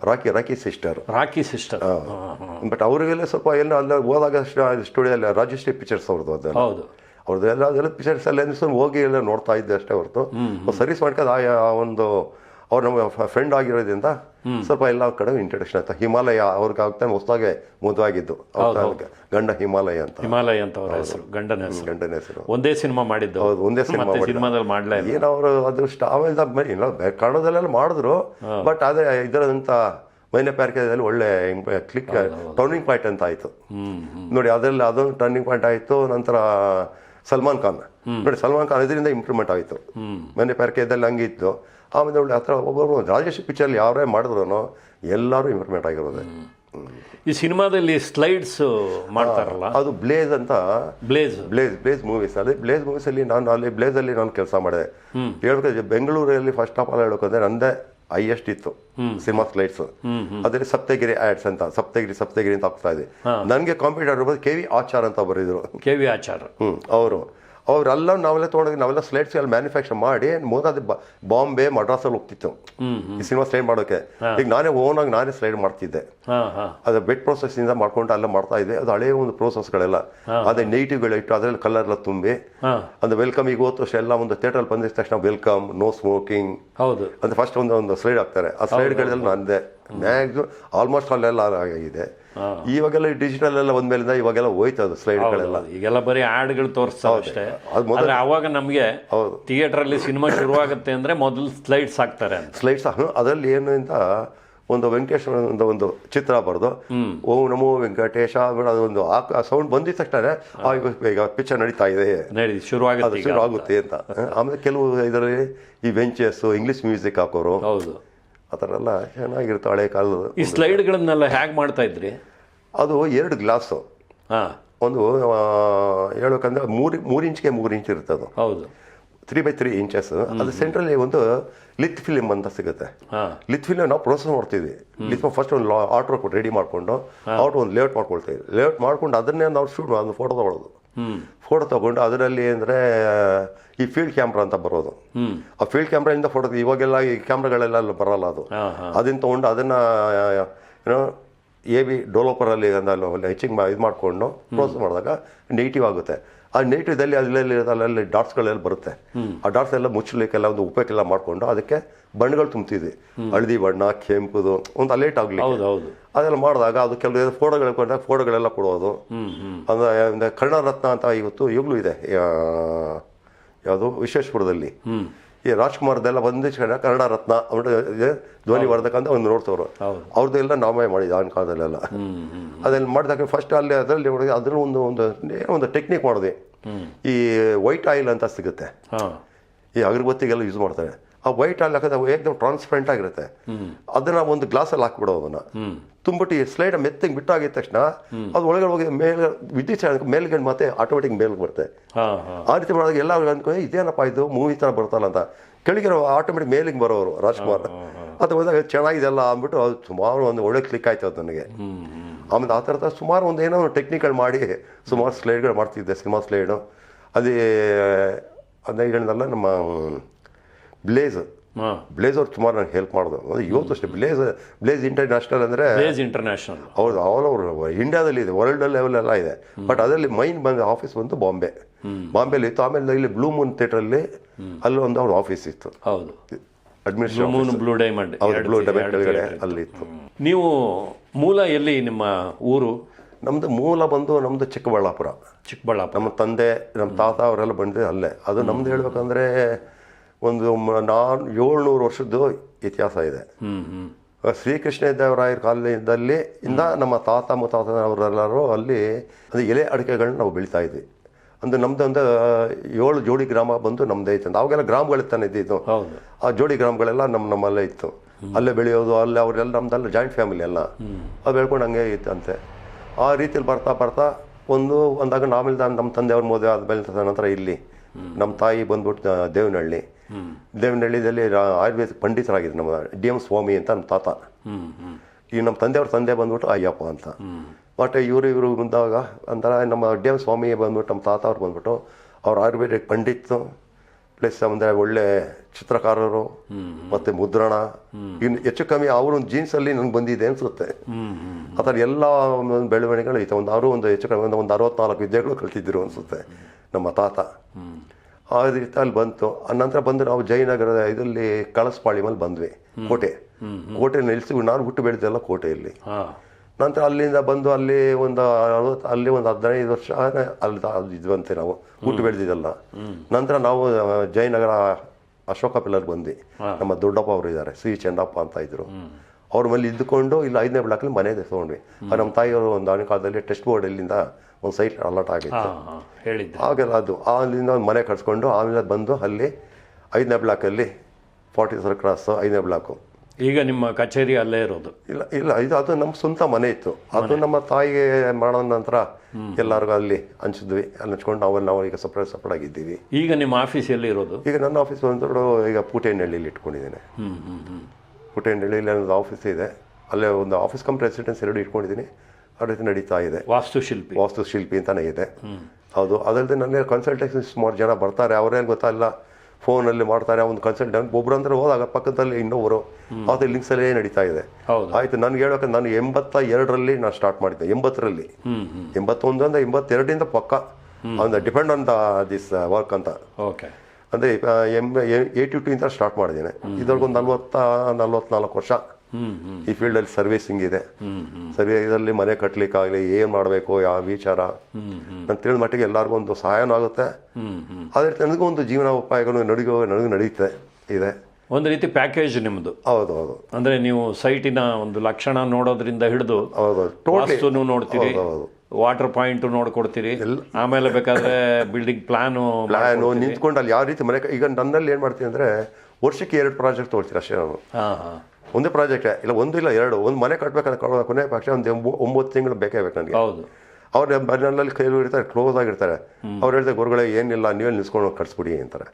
Rakhi rakhi sister. Rakhi sister. But ಅವರಿಗೆಲ್ಲ ಸ್ವಲ್ಪ ಎಲ್ಲ ಅಲ್ಲ ಹೋದಾಗ ಸ್ಟುಡಿಯೋ ರಾಜಶ್ರೀ ಪಿಕ್ಚರ್ಸ್ ಅವ್ರದ್ದು ಅದು ಹೌದು. ಅವ್ರದ್ದೆಲ್ಲ ಅದೆಲ್ಲ ಪಿಕ್ಚರ್ಸ್ ಎಲ್ಲ ಸುಮ್ಮನೆ ಹೋಗಿ ಎಲ್ಲ ನೋಡ್ತಾ ಇದ್ದೆ ಅಷ್ಟೇ ಹೊರತು. ಸರ್ವಿಸ್ ಮಾಡ್ಕೊಂಡು ಆ ಒಂದು ಅವ್ರು ನಮ್ಮ ಫ್ರೆಂಡ್ ಆಗಿರೋದ್ರಿಂದ ಸ್ವಲ್ಪ ಎಲ್ಲ ಕಡೆ ಇಂಟ್ರಡಕ್ಷನ್ ಆಯ್ತು. ಹಿಮಾಲಯ ಅವ್ರಿಗೆ ಆಗ್ತಾನೆ ಹೊಸದಾಗೆ ಮುದುವಾಗಿದ್ದು. ಗಂಡ ಹಿಮಾಲಯ ಅಂತ. ಹಿಮಾಲಯ ಅಂತ ಅವರ ಹೆಸರು. ಗಂಡನ ಹೆಸರು. ಗಂಡನ ಹೆಸರು. ಒಂದೇ ಸಿನಿಮಾ ಮಾಡಿದ್ದು. ಹೌದು ಒಂದೇ ಸಿನಿಮಾ ಸಿನಿಮಾದಲ್ಲಿ ಮಾಡ್ಲೇ ಏನು ಅವರು ಅದು ಸ್ಟಾವೆಲ್ದ ಬರೀ ಇಲ್ಲ ಕನ್ನಡದಲ್ಲೆಲ್ಲ ಮಾಡಿದ್ರು. ಬಟ್ ಅದೇ ಇದರಂತ ಮೈನೆ ಪ್ಯಾರ್ಕೇಜಲ್ಲಿ ಒಳ್ಳೆ ಕ್ಲಿಕ್ ಟರ್ನಿಂಗ್ ಪಾಯಿಂಟ್ ಅಂತ ಆಯ್ತು. ನೋಡಿ ಅದರಲ್ಲಿ ಅದೊಂದು ಟರ್ನಿಂಗ್ ಪಾಯಿಂಟ್ ಆಯಿತು. ನಂತರ ಸಲ್ಮಾನ್ ಖಾನ್. ನೋಡಿ ಸಲ್ಮಾನ್ ಖಾನ್ ಇದರಿಂದ ಇಂಪ್ರೂವ್ಮೆಂಟ್ ಆಯಿತು. ಮನೆ ಪ್ಯಾರ್ಕೆದಲ್ಲಿ ಹಂಗಿತ್ತು. ಆಮೇಲೆ ಒಳ್ಳೆ ಹತ್ರ ಒಬ್ಬರು ರಾಜೇಶ್ ಪಿಕ್ಚರ್ ಯಾರೇ ಮಾಡಿದ್ರು ಎಲ್ಲರೂ ಇಂಪ್ರೂವ್ಮೆಂಟ್ ಆಗಿರೋದೆ. ಈ ಸಿನಿಮಾದಲ್ಲಿ ಸ್ಲೈಡ್ಸ್ ಮಾಡ್ತಾರಲ್ಲ? ಅದು ಬ್ಲೇಜ್ ಅಂತ ಬ್ಲೇಜ್ ಬ್ಲೇಜ್ ಬ್ಲೇಜ್ ಮೂವೀಸ್ ಅದೇ ಬ್ಲೇಜ್ ಮೂವೀಸಲ್ಲಿ ನಾನು ಅಲ್ಲಿ ಬ್ಲೇಜ್ ಅಲ್ಲಿ ನಾನು ಕೆಲಸ ಮಾಡಿದೆ. ಹೇಳ್ಬೇಕಾದ್ರೆ ಬೆಂಗಳೂರಲ್ಲಿ ಫಸ್ಟ್ ಆಫ್ ಆಲ್ ಹೇಳ್ಬೇಕಂದ್ರೆ ನಂದೇ ಹೈಯೆಸ್ಟ್ ಇತ್ತು. ಸಿನಿಮಾ ಸ್ಲೈಡ್ಸ್ ಅದರಲ್ಲಿ ಸಪ್ತಗಿರಿ ಆಡ್ಸ್ ಅಂತ ಸಪ್ತಗಿರಿ ಸಪ್ತಗಿರಿ ಅಂತ ಆಗ್ತಾ ಇದೆ. ನನಗೆ ಕಾಂಪಿಟೇಟರ್ ಕೆ ವಿ ಆಚಾರ್ ಅಂತ ಬರೆದ್ರು ಕೆ ವಿ ಆಚಾರ್. ಹ್ಮ್ ಅವರು. ಅವರೆಲ್ಲ ನಾವೆಲ್ಲ ತೊಗೊಂಡೋಗಿ ನಾವೆಲ್ಲ ಸ್ಲೇಟ್ಸ್ ಎಲ್ಲ ಮ್ಯಾನುಫ್ಯಾಕ್ಚರ್ ಮಾಡಿ ಮೊದಲು ಬಾಂಬೆ ಮಡ್ರಾಸಲ್ಲಿ ಹೋಗ್ತಿತ್ತು. ಈ ಸಿನಿಮಾ ಸ್ಲೈಡ್ ಮಾಡೋಕೆ. ಈಗ ನಾನೇ ಓನಾಗಿ ನಾನೇ ಸ್ಲೈಡ್ ಮಾಡ್ತಿದ್ದೆ. ಅದು ಬೆಡ್ ಪ್ರೊಸೆಸ್ ಇಂದ ಮಾಡ್ಕೊಂಡು ಅಲ್ಲ ಮಾಡ್ತಾ ಇದ್ದೆ. ಅದು ಹಳೆಯ ಒಂದು ಪ್ರೋಸೆಸ್ಗಳೆಲ್ಲ ಅದೇ ನೆಗೆಟಿವ್ಗಳು ಇಟ್ಟು ಅದರಲ್ಲಿ ಕಲರ್ ಎಲ್ಲ ತುಂಬಿ. ಅಂದ್ರೆ ಅದು ವೆಲ್ಕಮ್ ಈಗ ಹೋದ ವರ್ಷ ಎಲ್ಲ ಒಂದು ಥಿಯೇಟರ್ ಬಂದಿದ ತಕ್ಷಣ ವೆಲ್ಕಮ್ ನೋ ಸ್ಮೋಕಿಂಗ್ ಹೌದು. ಫಸ್ಟ್ ಒಂದು ಒಂದು ಸ್ಲೈಡ್ ಹಾಕ್ತಾರೆ. ಆ ಸ್ಲೈಡ್ಗಳೆಲ್ಲ ನಂದೆ ಮ್ಯಾಕ್ಸಿಮಮ್ ಆಲ್ಮೋಸ್ಟ್ ಅಲ್ಲೆಲ್ಲ ಆಗಿದೆ. ಇವಾಗೆಲ್ಲ ಡಿಜಿಟಲ್ ಎಲ್ಲ ಬಂದ್ಮೇಲಿಂದ ಇವಾಗೆಲ್ಲ ಹೋಯ್ತದ ಸ್ಲೈಡ್ಗಳೆಲ್ಲ. ಈಗೆಲ್ಲ ಬರೀ ಆಡ್ಗಳು ತೋರಿಸ್ತಾವೆ ಅಷ್ಟೇ. ಆದ್ರೆ ಅವಾಗ ನಮ್ಗೆ ಹೌದು. ಥಿಯೇಟರ್ ಅಲ್ಲಿ ಸಿನಿಮಾ ಶುರುವಾಗುತ್ತೆ ಅಂದ್ರೆ ಮೊದಲು ಸ್ಲೈಡ್ಸ್ ಹಾಕ್ತಾರೆ ಸ್ಲೈಡ್ಸ್ ಅದರಲ್ಲಿ ಏನು ಅಂತ ಒಂದು ವೆಂಕಟೇಶ್ವರ ಒಂದು ಚಿತ್ರ ಬರೆದು ಓಂ ನಮೋ ವೆಂಕಟೇಶ ಒಂದು ಅದೊಂದು ಆ ಸೌಂಡ್ ಬಂದಿದ ತಕ್ಷಣ ಈಗ- ಪಿಕ್ಚರ್ ನಡೀತಾ ಇದೆ. ಶುರು ಆಗುತ್ತೆ ಅಂತ. ಆಮೇಲೆ ಕೆಲವು ಇದರಲ್ಲಿ ಈ ವೆಂಚರ್ಸ್ ಇಂಗ್ಲಿಷ್ ಮ್ಯೂಸಿಕ್ ಹಾಕೋರು. ಹೌದು. ಆ ಥರ ಎಲ್ಲ ಚೆನ್ನಾಗಿರುತ್ತೆ ಹಳೆ ಕಾಲದ ಈ ಸ್ಲೈಡ್ಗಳನ್ನೆಲ್ಲ ಹೇಗೆ ಮಾಡ್ತಾ ಇದ್ರಿ? ಅದು ಎರಡು ಗ್ಲಾಸು. ಹಾಂ. ಒಂದು ಹೇಳ್ಬೇಕಂದ್ರೆ ಮೂರು ಮೂರು ಇಂಚ್ಗೆ ಮೂರು ಇಂಚ್ ಇರುತ್ತೆ ಅದು. ಹೌದು. ತ್ರೀ ಬೈ ತ್ರೀ ಇಂಚಸ್ ಅದು ಸೆಂಟ್ರಲ್ಲಿ ಒಂದು ಲಿತ್ ಫಿಲಿಮ್ ಅಂತ ಸಿಗುತ್ತೆ. ಲಿತ್ ಫಿಲಿಮ್ ನಾವು ಪ್ರೋಸೆಸ್ ಮಾಡ್ತೀವಿ. ಲಿತ್ ಫಸ್ಟ್ ಒಂದು ಆರ್ಡ್ರ್ ರೆಡಿ ಮಾಡ್ಕೊಂಡು ಔಟ್ ಒಂದು ಲೇಔಟ್ ಮಾಡ್ಕೊಳ್ತೀವಿ. ಲೇಔಟ್ ಮಾಡ್ಕೊಂಡು ಅದನ್ನೇ ನಾವು ಶೂಟ್ ಫೋಟೋ ತಗೊಳ್ಳೋದು ಹ್ಮ್ ಫೋಟೋ ತಗೊಂಡು ಅದರಲ್ಲಿ ಅಂದರೆ ಈ ಫೀಲ್ಡ್ ಕ್ಯಾಮ್ರಾ ಅಂತ ಬರೋದು. ಆ ಫೀಲ್ಡ್ ಕ್ಯಾಮ್ರಾಯಿಂದ ಫೋಟೋ ಇವಾಗೆಲ್ಲ ಈ ಕ್ಯಾಮ್ರಾಗಳೆಲ್ಲ ಅಲ್ಲಿ ಬರಲ್ಲ ಅದು. ಅದನ್ನ ತೊಗೊಂಡು ಅದನ್ನು ಏನೋ ಎ ಬಿ ಡೆವಲಪರಲ್ಲಿ ಅಲ್ಲಿ ಹೆಚ್ಚಿಂಗ್ ಇದು ಮಾಡಿಕೊಂಡು ಕ್ಲೋಸ್ ಮಾಡಿದಾಗ ನೆಗೆಟಿವ್ ಆಗುತ್ತೆ. ಆ ನೇಟಿವ್ದಲ್ಲಿ ಅಲ್ಲಲ್ಲಿ ಅಲ್ಲಲ್ಲಿ ಡಾಟ್ಸ್ಗಳೆಲ್ಲ ಬರುತ್ತೆ. ಆ ಡಾಟ್ಸ್ ಎಲ್ಲ ಮುಚ್ಚಲಿಕ್ಕೆಲ್ಲ ಒಂದು ಉಪಯೋಗಕ್ಕೆಲ್ಲ ಮಾಡಿಕೊಂಡು ಅದಕ್ಕೆ ಬಣ್ಣಗಳು ತುಂಬ್ತಿದ್ವಿ. ಹಳದಿ ಬಣ್ಣ ಕೆಂಪುದು ಒಂದು ಅಲೇಟ್ ಆಗಲಿ ಹೌದು ಹೌದು. ಅದೆಲ್ಲ ಮಾಡಿದಾಗ ಅದು ಕೆಲವು ಫೋಟೋಗಳು ಕೊಂಡಾಗ ಫೋಟೋಗಳೆಲ್ಲ ಕೊಡೋದು. ಅಂದರೆ ಒಂದು ಕರ್ಣರತ್ನ ಅಂತ ಇವತ್ತು ಈಗಲೂ ಇದೆ. ಯಾವುದು ವಿಶ್ವೇಶ್ವರದಲ್ಲಿ. ಈ ರಾಜ್ಕುಮಾರ್ದೆಲ್ಲ ಬಂದಿಸ್ಕೊಂಡ ಕನ್ನಡ ರತ್ನ ಅವ್ರಿಗೆ ಧ್ವನಿ ವರ್ಧಕ ಅಂತ ಒಂದು ನೋಡ್ತವ್ರು. ಅವ್ರದ್ದೆಲ್ಲ ನಾವೇ ಮಾಡಿದ್ದು ಆಗಿನ ಕಾಲದಲ್ಲೆಲ್ಲ. ಅದೆಲ್ಲ ಮಾಡಿದಾಗ ಫಸ್ಟ್ ಅಲ್ಲಿ ಅದರಲ್ಲಿ ಹೊಡೆದು ಅದ್ರ ಒಂದು ಒಂದು ಏನೋ ಒಂದು ಟೆಕ್ನಿಕ್ ಮಾಡಿದೆ. ಈ ವೈಟ್ ಆಯಿಲ್ ಅಂತ ಸಿಗುತ್ತೆ. ಈ ಅಗರಬತ್ತಿಗೆಲ್ಲ ಯೂಸ್ ಮಾಡ್ತಾರೆ. ಆ ವೈಟ್ ಹಾಕಿದ್ರೆ ಅವು ಏಕದಮ್ ಟ್ರಾನ್ಸ್ಪರೆಂಟ್ ಆಗಿರುತ್ತೆ. ಅದನ್ನ ಒಂದು ಗ್ಲಾಸಲ್ಲಿ ಹಾಕ್ಬಿಡೋ ಅದನ್ನ ತುಂಬಿಟ್ಟು ಸ್ಲೈಡ್ ಮೆತ್ತಗೆ ಬಿಟ್ಟಾಗಿದ ತಕ್ಷಣ ಅದು ಒಳಗಡೆ ಹೋಗಿ ಮೇಲೆ ವಿದ್ಯುತ್ ಮೇಲ್ಗಡೆ ಮತ್ತೆ ಆಟೋಮೆಟಿಕ್ ಮೇಲ್ಗೆ ಬರುತ್ತೆ. ಆ ರೀತಿ ಮಾಡಿದಾಗ ಎಲ್ಲ ಅನ್ಕೊಂಡು ಇದೇನಪ್ಪ ಇದು? ಮೂವಿ ಥರ ಬರ್ತಲ್ಲ ಅಂತ. ಕೆಳಗೆ ಆಟೋಮೆಟಿಕ್ ಮೇಲಿಂಗ್ ಬರೋರು ರಾಜ್ಕುಮಾರ್. ಅದು ಹೋದಾಗ ಚೆನ್ನಾಗಿದೆಲ್ಲ ಅಂದ್ಬಿಟ್ಟು ಅದು ಸುಮಾರು ಒಂದು ಒಳ್ಳೆ ಕ್ಲಿಕ್ ಆಯ್ತು ಅದು ನನಗೆ. ಆಮೇಲೆ ಆ ಥರದ ಸುಮಾರು ಒಂದು ಏನೋ ಟೆಕ್ನಿಕಲ್ ಮಾಡಿ ಸುಮಾರು ಸ್ಲೈಡ್ಗಳು ಮಾಡ್ತಿದ್ದೆ ಸಿನಿಮಾ ಸ್ಲೈಡು ಅದೇ ಅದನ್ನ ಹೇಳಿದ್ನಲ್ಲ ನಮ್ಮ ಬ್ಲೇಸ್ ಬ್ಲೇಸ್ ಅವ್ರು ಸುಮಾರು ನನಗೆ ಹೆಲ್ಪ್ ಮಾಡೋದು ಅಂದ್ರೆ ಇವತ್ತು ಅಷ್ಟೇ ಬ್ಲೇಸ್ ಬ್ಲೇಸ್ ಇಂಟರ್ನ್ಯಾಷನಲ್ ಅಂದರೆ ಬ್ಲೇಸ್ ಇಂಟರ್ನ್ಯಾಷನಲ್ ಹೌದು ಆಲ್ ಓವರ್ ಇಂಡಿಯಾದಲ್ಲಿ ಇದೆ ವರ್ಲ್ಡ್ ಲೆವೆಲ್ ಎಲ್ಲ ಇದೆ. ಬಟ್ ಅದರಲ್ಲಿ ಮೈನ್ ಬಂದ ಆಫೀಸ್ ಬಂದು ಬಾಂಬೆ ಬಾಂಬೆಲಿ ಇತ್ತು. ಆಮೇಲೆ ಇಲ್ಲಿ ಬ್ಲೂ ಮೂನ್ ಥಿಯೇಟ್ರಲ್ಲಿ ಅಲ್ಲಿ ಒಂದು ಅವ್ರ ಆಫೀಸ್ ಇತ್ತು. ಹೌದು. Administration moon blue diamond blue diamond ಕೆಳಗಡೆ ಅಲ್ಲಿ ಇತ್ತು. ನೀವು ಮೂಲ ಎಲ್ಲಿ ನಿಮ್ಮ ಊರು? ನಮ್ದು ಮೂಲ ಬಂದು ನಮ್ದು ಚಿಕ್ಕಬಳ್ಳಾಪುರ. ಚಿಕ್ಕಬಳ್ಳಾಪುರ. ನಮ್ಮ ತಂದೆ ನಮ್ಮ ತಾತ ಅವರೆಲ್ಲ ಬಂದಿದೆ ಅಲ್ಲೇ. ಅದು ನಮ್ದು ಹೇಳ್ಬೇಕಂದ್ರೆ ಒಂದು ನಾನು ಏಳ್ನೂರು ವರ್ಷದ್ದು ಇತಿಹಾಸ ಇದೆ. ಶ್ರೀಕೃಷ್ಣ ದೇವರಾಯರ ಕಾಲದಲ್ಲಿ ಇಂದ ನಮ್ಮ ತಾತ ಮುತ್ತಾತನವರೆಲ್ಲರೂ ಅಲ್ಲಿ ಅದು ಎಲೆ ಅಡಿಕೆಗಳನ್ನ ನಾವು ಬೆಳೀತಾ ಇದ್ವಿ. ಅಂದ್ರೆ ನಮ್ದು ಒಂದು ಏಳು ಜೋಡಿ ಗ್ರಾಮ ಬಂದು ನಮ್ದೇ ಇತ್ತು ಅಂತ. ಅವಾಗೆಲ್ಲ ಗ್ರಾಮಗಳು ತಾನೇ ಇದ್ದಿದ್ದು. ಆ ಜೋಡಿ ಗ್ರಾಮಗಳೆಲ್ಲ ನಮ್ಮ ನಮ್ಮಲ್ಲೇ ಇತ್ತು. ಅಲ್ಲೇ ಬೆಳೆಯೋದು ಅಲ್ಲೇ ಅವರೆಲ್ಲ ನಮ್ದಲ್ಲ ಜಾಯಿಂಟ್ ಫ್ಯಾಮಿಲಿ ಎಲ್ಲ ಅದು ಬೆಳ್ಕೊಂಡು ಹಂಗೆ ಇತ್ತಂತೆ. ಆ ರೀತಿಯಲ್ಲಿ ಬರ್ತಾ ಬರ್ತಾ ಒಂದು ಒಂದಾಗ ಆಮೇಲೆ ನಮ್ಮ ತಂದೆಯವ್ರ ಮದುವೆ ಆದಮೇಲೆ ನಂತರ ಇಲ್ಲಿ ನಮ್ಮ ತಾಯಿ ಬಂದ್ಬಿಟ್ಟು ದೇವನಹಳ್ಳಿ. ದೇವನಹಳ್ಳಿದಲ್ಲಿ ರಾ- ಆಯುರ್ವೇದ ಪಂಡಿತರಾಗಿದ್ರು ನಮ್ಮ ಡಿ ಎಂ ಸ್ವಾಮಿ ಅಂತ ನಮ್ಮ ತಾತ. ಈ ನಮ್ಮ ತಂದೆಯವ್ರ ತಂದೆ ಬಂದ್ಬಿಟ್ಟು ಅಯ್ಯಪ್ಪ ಅಂತ. ಬಟ್ ಇವರು ಇವರು ಬಂದಾಗ ಅಂತರ ನಮ್ಮ ಡಿ ಎಂ ಸ್ವಾಮಿ ಬಂದ್ಬಿಟ್ಟು ನಮ್ಮ ತಾತ ಅವ್ರು ಬಂದ್ಬಿಟ್ಟು ಅವ್ರು ಆಯುರ್ವೇದಿಕ್ ಪಂಡಿತ್ತು ಪ್ಲಸ್ ಅಂದರೆ ಒಳ್ಳೆ ಚಿತ್ರಕಾರರು, ಮತ್ತು ಮುದ್ರಣ. ಇನ್ನು ಹೆಚ್ಚು ಕಮ್ಮಿ ಅವರು ಜೀನ್ಸಲ್ಲಿ ನನಗೆ ಬಂದಿದೆ ಅನಿಸುತ್ತೆ. ಆ ಥರ ಎಲ್ಲ ಒಂದೊಂದು ಬೆಳವಣಿಗೆಗಳು ಐತೆ ಒಂದು ಅವರು ಒಂದು ಹೆಚ್ಚು ಕಮ್ಮಿ ಒಂದು ಒಂದು ಅರವತ್ನಾಲ್ಕು ವಿದ್ಯೆಗಳು ಕಲ್ತಿದ್ದರು ಅನಿಸುತ್ತೆ ನಮ್ಮ ತಾತ. ಆ ರೀತಿ ಅಲ್ಲಿ ಬಂತು. ಆ ನಂತರ ಬಂದು ನಾವು ಜಯನಗರದ ಇದರಲ್ಲಿ ಕಳಸಪಾಳಿ ಮೇಲೆ ಬಂದ್ವಿ ಕೋಟೆ. ಕೋಟೆ ನಿಲ್ಸಿ ನಾನು ಹುಟ್ಟು ಬೆಳೆದೆಲ್ಲ ಕೋಟೆಯಲ್ಲಿ. ನಂತರ ಅಲ್ಲಿಂದ ಬಂದು ಅಲ್ಲಿ ಒಂದು ಅರವತ್ತು ಅಲ್ಲಿ ಒಂದು ಹದಿನೈದು ವರ್ಷ ಅಲ್ಲಿ ಇದ್ವಂತೆ ನಾವು. ಹುಟ್ಟು ಬೆಳೆದಿದ್ದಲ್ಲ. ನಂತರ ನಾವು ಜಯನಗರ ಅಶೋಕ ಪಿಲ್ಲರ್ ಬಂದ್ವಿ. ನಮ್ಮ ದೊಡ್ಡಪ್ಪ ಅವರು ಇದ್ದಾರೆ ಸಿ ಚೆನ್ನಪ್ಪ ಅಂತ ಇದ್ರು. ಅವ್ರ ಮೇಲೆ ಇದ್ದುಕೊಂಡು ಇಲ್ಲಿ ಐದನೇ ಬ್ಲಾಕಲ್ಲಿ ಮನೆ ತಗೊಂಡ್ವಿ. ನಮ್ಮ ತಾಯಿಯವರು ಒಂದು ಕಾಲದಲ್ಲಿ ಟೆಸ್ಟ್ ಬೋರ್ಡ್ ಇಲ್ಲಿಂದ ಒಂದು ಸೈಟ್ ಅಲರ್ಟ್ ಆಗಿತ್ತು. ಹೇಳಿದ್ದೆ. ಆಗೆಲ್ಲ ಅದು ಅಲ್ಲಿಂದ ಒಂದು ಮನೆ ಕಟ್ಸ್ಕೊಂಡು ಆಮೇಲೆ ಬಂದು ಅಲ್ಲಿ ಐದನೇ ಬ್ಲಾಕಲ್ಲಿ ಫಾರ್ಟಿ ಸರ್ ಕ್ರಾಸ್ ಐದನೇ ಬ್ಲಾಕು ಈಗ ನಿಮ್ಮ ಕಚೇರಿ ಅಲ್ಲೇ ಇರೋದು. ಇಲ್ಲ ಇಲ್ಲ ಇದು ಅದು ನಮ್ಮ ಸ್ವಂತ ಮನೆ ಇತ್ತು. ಅದು ನಮ್ಮ ತಾಯಿಗೆ ಮಾಡೋ ನಂತರ ಎಲ್ಲರಿಗೂ ಅಲ್ಲಿ ಹಂಚಿದ್ವಿ. ಅಲ್ಲಿ ಹಂಚ್ಕೊಂಡು ನಾವು ನಾವು ಈಗ ಸಪ್ರೇಟ್ ಸಪ್ರೇಟ್ ಆಗಿದ್ದೀವಿ. ಈಗ ನಿಮ್ಮ ಆಫೀಸ್ ಎಲ್ಲಿ ಇರೋದು? ಈಗ ನನ್ನ ಆಫೀಸ್ ಒಂದು ಈಗ ಪೂಟೆಹಳ್ಳಿಲಿ ಇಟ್ಕೊಂಡಿದ್ದೇನೆ. ಹ್ಞೂ ಹ್ಞೂ ಹ್ಞೂ ಪೂಟೆಹಳ್ಳಿಲಿ ಒಂದು ಆಫೀಸ್ ಇದೆ. ಅಲ್ಲೇ ಒಂದು ಆಫೀಸ್ ಕಮ್ ರೆಸಿಡೆನ್ಸ್ ಎರಡು ಇಟ್ಕೊಂಡಿದ್ದೀನಿ. ಆ ರೀತಿ ನಡೀತಾ ಇದೆ. ವಾಸ್ತುಶಿಲ್ಪಿ. ವಾಸ್ತುಶಿಲ್ಪಿ ಅಂತಲೇ ಇದೆ. ಹೌದು ಅದಲ್ಲದೆ ನನಗೆ ಕನ್ಸಲ್ಟೇಷನ್ ಸುಮಾರು ಜನ ಬರ್ತಾರೆ. ಅವರೇನು ಗೊತ್ತಾಗಲ್ಲ ಫೋನಲ್ಲಿ ಮಾಡ್ತಾರೆ ಒಂದು ಕನ್ಸಲ್ಟೆಂಟ್ ಒಬ್ರು ಅಂದ್ರೆ ಹೋದಾಗ ಪಕ್ಕದಲ್ಲಿ ಇನ್ನೊಬ್ಬರು ಅದು ಲಿಂಕ್ಸಲ್ಲೇ ನಡೀತಾ ಇದೆ. ಹೌದು. ಆಯ್ತು ನನ್ಗೆ ಹೇಳೋಕೆ ನಾನು ಎಂಬತ್ತ ಎರಡರಲ್ಲಿ ನಾನು ಸ್ಟಾರ್ಟ್ ಮಾಡಿದ್ದೆ. ಎಂಬತ್ತರಲ್ಲಿ. ಎಂಬತ್ತೊಂದು ಅಂದ್ರೆ ಎಂಬತ್ತೆರಡರಿಂದ ಪಕ್ಕ. ಒಂದು depend on the this work ಅಂತ. ಓಕೆ ಅಂದರೆ ಎಂ ಏಯ್ಟಿ ಟೂ ಇಂದ ಸ್ಟಾರ್ಟ್ ಮಾಡಿದ್ದೇನೆ. ಇದ್ರೊಳಗೊಂದು ನಲ್ವತ್ತ ನಲ್ವತ್ನಾಲ್ಕು ವರ್ಷ. ಈ ಫೀಲ್ಡ್ ಅಲ್ಲಿ ಸರ್ವಿಸಿಂಗ್ ಇದೆ. ಸರ್ವಿಸಲ್ಲಿ ಮನೆ ಕಟ್ಟಲಿಕ್ಕಾಗಲಿ ಏನ್ ಮಾಡಬೇಕು ಯಾವ ವಿಚಾರ. ನಾನು ತಿಳಿದ ಮಟ್ಟಿಗೆ ಎಲ್ಲರಿಗೂ ಒಂದು ಸಹಾಯನೂ ಆಗುತ್ತೆ. ಹ್ಮ್ ಹ್ಮ್. ಅದೇ ರೀತಿ ನನಗೂ ಒಂದು ಜೀವನೋಪಾಯಗಳು ನಡಿಗೋ ನನಗೂ ನಡೀತೆ ಇದೆ. ಒಂದು ರೀತಿ ಪ್ಯಾಕೇಜ್ ನಿಮ್ಮದು ಹೌದು ಹೌದು ಅಂದ್ರೆ ನೀವು ಸೈಟಿನ ಒಂದು ಲಕ್ಷಣ ನೋಡೋದ್ರಿಂದ ಹಿಡಿದು ಹೌದು ನೋಡ್ತೀರಿ. ವಾಟರ್ ಪಾಯಿಂಟ್ ನೋಡ್ಕೊಡ್ತೀರಿ ಆಮೇಲೆ ಬೇಕಾದ್ರೆ ಬಿಲ್ಡಿಂಗ್ ಪ್ಲಾನು ಪ್ಲಾನು ನಿಂತ್ಕೊಂಡು ಅಲ್ಲಿ ಯಾವ ರೀತಿ ಮನೆ ಈಗ ನನ್ನಲ್ಲಿ ಏನು ಮಾಡ್ತೀನಿ ಅಂದ್ರೆ ವರ್ಷಕ್ಕೆ ಎರಡು ಪ್ರಾಜೆಕ್ಟ್ ತೊಗೊಳ್ತೀನಿ ಅಷ್ಟೇ ನಾನು. ಒಂದೇ ಪ್ರಾಜೆಕ್ಟೇ ಇಲ್ಲ ಒಂದು ಇಲ್ಲ ಎರಡು. ಒಂದು ಮನೆ ಕಟ್ಟಬೇಕಂದ್ರೆ ಕಳೆದ ಕೊನೆ ಪಕ್ಷ ಒಂದು ಒಂಬತ್ತು ತಿಂಗಳು ಬೇಕೇ ಬೇಕು ನನಗೆ. ಹೌದು. ಅವ್ರು ಮನೆಯಲ್ಲಿ ಕೆಲವರು ಇರ್ತಾರೆ ಕ್ಲೋಸ್ ಆಗಿರ್ತಾರೆ. ಅವ್ರು ಹೇಳ್ತಾರೆ ಗುರುಗಳೇ ಏನಿಲ್ಲ ನೀವೇ ನಿಲ್ಸ್ಕೊಂಡು ಹೋಗಿ ಕಟ್ಸ್ಬಿಡಿ ಅಂತಾರೆ.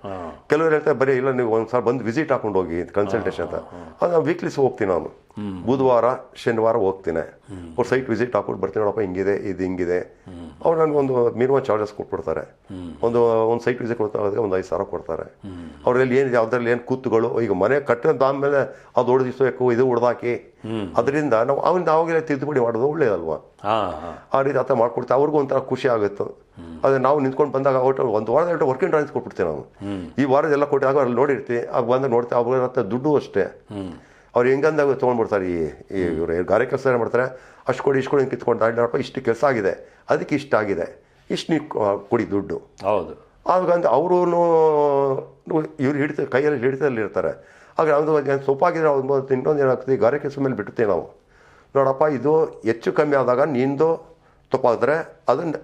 ಕೆಲವರು ಹೇಳ್ತಾರೆ ಬರೀ ಇಲ್ಲ ನೀವು ಒಂದ್ಸಲ ಬಂದು ವಿಸಿಟ್ ಹಾಕೊಂಡು ಹೋಗಿ ಕನ್ಸಲ್ಟೇಷನ್ ಅಂತ. ಅದು ನಾವು ವೀಕ್ಲಿಸ್ ಹೋಗ್ತೀನಿ ನಾನು. ಬುಧವಾರ ಶನಿವಾರ ಹೋಗ್ತೀನಿ. ಅವ್ರು ಸೈಟ್ ವಿಸಿಟ್ ಹಾಕೊಂಡು ಬರ್ತೀನಿ ನೋಡಪ್ಪ ಹಿಂಗಿದೆ ಇದು ಹಿಂಗಿದೆ. ಅವ್ರು ನನಗೆ ಒಂದು ಮಿನಿಮಮ್ ಚಾರ್ಜಸ್ ಕೊಟ್ಬಿಡ್ತಾರೆ. ಒಂದು ಒಂದು ಸೈಟ್ ವಿಸಿಟ್ ಕೊಡ್ತಾರೆ ಒಂದು ಐದು ಸಾವಿರ ಕೊಡ್ತಾರೆ. ಅವ್ರಲ್ಲಿ ಏನು ಅದರಲ್ಲಿ ಏನು ಕೂತುಗಳು ಈಗ ಮನೆ ಕಟ್ಟಿದಾದ್ಮೇಲೆ ಅದು ಹೊಡೆದಿಸಬೇಕು ಇದು ಹೊಡೆದಾಕಿ ಅದರಿಂದ ನಾವು ಅವನ್ನ ಅವಾಗೆಲ್ಲ ತಿದ್ದುಪಡಿ ಮಾಡೋದು ಒಳ್ಳೇದಲ್ವಾ? ಆ ರೀತಿ ಆತ ಮಾಡ್ಕೊಡ್ತಾ ಅವ್ರಿಗೂ ಒಂಥರ ಖುಷಿ ಆಗುತ್ತೆ. ಅದೇ ನಾವು ನಿಂತ್ಕೊಂಡು ಬಂದಾಗ ಒಟ್ಟು ಒಂದು ವಾರದ ಎರಡು ವರ್ಕಿಂಗ್ ಡ್ರಾಯಿಂಗ್ಸ್ ಕೊಟ್ಬಿಡ್ತೀವಿ ನಾವು ಈ ವಾರದೆಲ್ಲ ಕೊಟ್ಟಾಗ ಅಲ್ಲಿ ನೋಡಿರ್ತೀವಿ ಆಗ ಬಂದು ನೋಡ್ತೀವಿ ಅವ್ರ ಹತ್ರ ದುಡ್ಡು ಅಷ್ಟೇ. ಅವ್ರು ಹೆಂಗಂದಾಗ ತೊಗೊಂಡ್ಬಿಡ್ತಾರೆ ಈ ಇವರು ಗಾರೆ ಕೆಲಸ ಏನು ಮಾಡ್ತಾರೆ? ಅಷ್ಟು ಕೊಡಿ ಇಷ್ಟು ಕೊಡಿ ಕಿತ್ಕೊಂಡು ದಾಂಡ್ರಪ್ಪ ಇಷ್ಟು ಕೆಲಸ ಆಗಿದೆ. ಅದಕ್ಕೆ ಇಷ್ಟ ಆಗಿದೆ. ಇಷ್ಟು ನೀವು ಕೊಡಿ ದುಡ್ಡು. ಹೌದು. ಆವಾಗ ಅವರು ಇವ್ರು ಹಿಡಿತ ಕೈಯಲ್ಲಿ ಹಿಡಿತದಲ್ಲಿ ಇರ್ತಾರೆ. ಆಗ ಒಂದು ಏನ್ ಸೊಪ್ಪಾಗಿದ್ರೆ ಒಂದು ಇನ್ನೊಂದು ಏನಾಗ್ತದೆ ಗಾರೆ ಕೆಲಸ ಮೇಲೆ ಬಿಡ್ತೀವಿ ನಾವು. ನೋಡಪ್ಪ ಇದು ಹೆಚ್ಚು ಕಮ್ಮಿ ಆದಾಗ ನಿಂದು ತಪ್ಪಾದರೆ ಅದನ್ನ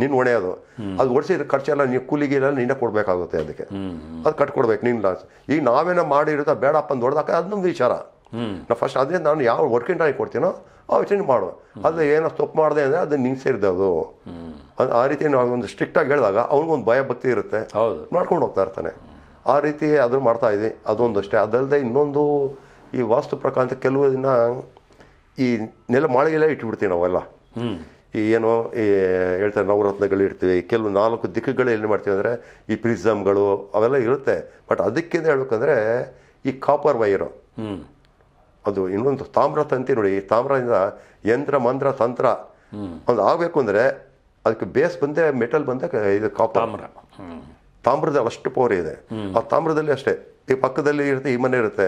ನೀನು ಒಣೆಯೋದು ಅದು ಓಡಿಸಿದ ಖರ್ಚೆಲ್ಲ ನೀವು ಕೂಲಿಗೆಲ್ಲ ನಿನ್ನೆ ಕೊಡಬೇಕಾಗುತ್ತೆ ಅದಕ್ಕೆ. ಅದು ಕಟ್ಕೊಡ್ಬೇಕು ನಿನ್ನ ಲಾಸ್. ಈಗ ನಾವೇನೋ ಮಾಡಿರೋದ ಬೇಡಪ್ಪ ಅಂತ ಹೊಡೆದಾಗ ಅದು ನಮ್ದು ವಿಚಾರ. ನಾ ಫಸ್ಟ್ ಅದೇ ನಾನು ಯಾವ ವರ್ಕಿಂಗ್ ಟೈಮ್ ಕೊಡ್ತೀನೋ ಆ ವಿಚಾರ ಮಾಡು. ಅದು ಏನೋ ತಪ್ಪು ಮಾಡಿದೆ ಅಂದರೆ ಅದು ನಿಂಗೆ ಸೇರಿದೆ ಅದು. ಅದು ಆ ರೀತಿ ನಾವು ಒಂದು ಸ್ಟ್ರಿಕ್ಟಾಗಿ ಹೇಳಿದಾಗ ಅವ್ನಿಗೊಂದು ಭಯ ಭಕ್ತಿ ಇರುತ್ತೆ. ಹೌದು. ಮಾಡ್ಕೊಂಡು ಹೋಗ್ತಾ ಇರ್ತಾನೆ. ಆ ರೀತಿ ಅದನ್ನು ಮಾಡ್ತಾ ಇದ್ವಿ ಅದೊಂದು ಅಷ್ಟೇ. ಅದಲ್ಲದೆ ಇನ್ನೊಂದು ಈ ವಾಸ್ತು ಪ್ರಕಾರ ಅಂತ ಕೆಲವು ದಿನ ಈ ನೆಲ ಮಾಳಿಗೆಲ್ಲ ಇಟ್ಬಿಡ್ತೀವಿ ನಾವೆಲ್ಲ. ಈ ಏನು ಈ ಹೇಳ್ತಾರೆ ನವರತ್ನಗಳು ಇಡ್ತೀವಿ ಕೆಲವು ನಾಲ್ಕು ದಿಕ್ಕುಗಳು ಏನು ಮಾಡ್ತೀವಿ ಅಂದರೆ ಈ ಪ್ರಿಸಮ್ಗಳು ಅವೆಲ್ಲ ಇರುತ್ತೆ. ಬಟ್ ಅದಕ್ಕಿಂತ ಹೇಳ್ಬೇಕಂದ್ರೆ ಈ ಕಾಪರ್ ವೈರು ಅದು ಇನ್ನೊಂದು ತಾಮ್ರ ತಂತಿ ನೋಡಿ ತಾಮ್ರದಿಂದ ಯಂತ್ರ ಮಂತ್ರ ತಂತ್ರ. ಒಂದು ಆಗಬೇಕು ಅಂದರೆ ಅದಕ್ಕೆ ಬೇಸ್ ಬಂದೆ ಮೆಟಲ್ ಬಂದೆ ಇದು ಕಾಪರ್ ತಾಮ್ರ. ತಾಮ್ರದ ತಾಮ್ರದಲ್ಲಿ ಅಷ್ಟು ಪವರ್ ಇದೆ. ಆ ತಾಮ್ರದಲ್ಲಿ ಅಷ್ಟೇ. ಈ ಪಕ್ಕದಲ್ಲಿ ಇರುತ್ತೆ ಈ ಮನೆ ಇರುತ್ತೆ.